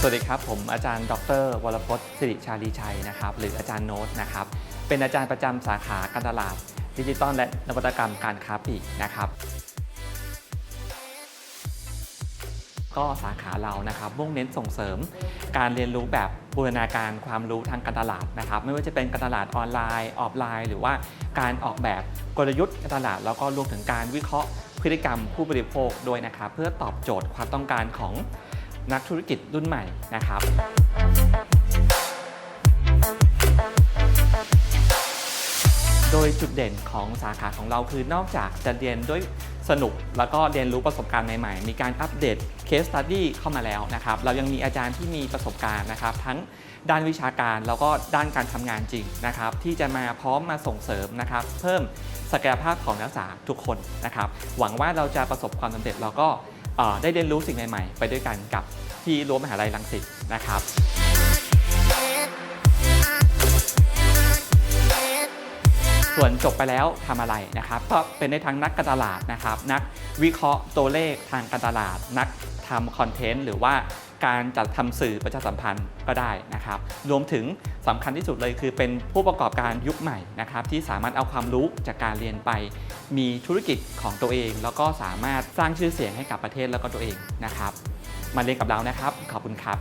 สวัสดีครับ ผมอาจารย์ ดร วรพจน์สิริชาลีชัยนะครับ หรืออาจารย์โน้ตนะครับ เป็นอาจารย์ประจำสาขาการตลาด ดิจิตอลและนวัตกรรมการค้าปลีกนะครับ ก็สาขาเรานะครับมุ่งเน้นส่งเสริม การเรียนรู้แบบบูรณาการความรู้ทางการตลาดนะครับ ไม่ว่าจะเป็นการตลาดออนไลน์ ออฟไลน์ หรือว่าการออกแบบกลยุทธ์การตลาด แล้วก็รวมถึงการวิเคราะห์พฤติกรรมผู้บริโภคด้วยนะครับ เพื่อตอบโจทย์ความต้องการของ นักธุรกิจรุ่นใหม่นะครับโดยจุดเด่นของสาขาของเราคือนอกจากจะเรียนด้วยสนุก แล้วก็เรียนรู้ประสบการณ์ใหม่ๆ มีการอัปเดตเคสตัดดี้เข้ามาแล้วนะครับ เรายังมีอาจารย์ที่มีประสบการณ์นะครับ ทั้งด้านวิชาการแล้วก็ด้านการทำงานจริงนะครับ ที่จะมาพร้อมมาส่งเสริมนะครับ เพิ่มศักยภาพของนักศึกษาทุกคนนะครับ หวังว่าเราจะประสบความสำเร็จแล้วก็ ได้เรียนรู้สิ่งใหม่ๆ ไปด้วยกันกับที่รั้วมหาลัยรังสิตนะครับ ส่วนจบไปแล้วทำอะไรนะครับก็เป็นในทางนักการตลาดนะครับ นักวิเคราะห์ตัวเลขทางการตลาด นักทำคอนเทนต์หรือว่าการจัดทำสื่อประชาสัมพันธ์ก็ได้นะครับ รวมถึงสำคัญที่สุดเลยคือเป็นผู้ประกอบการยุคใหม่นะครับ ที่สามารถเอาความรู้จากการเรียนไป มีธุรกิจของตัวเอง แล้วก็สามารถสร้างชื่อเสียงให้กับประเทศแล้วก็ตัวเองนะครับ มาเรียนกับเรานะครับ ขอบคุณครับ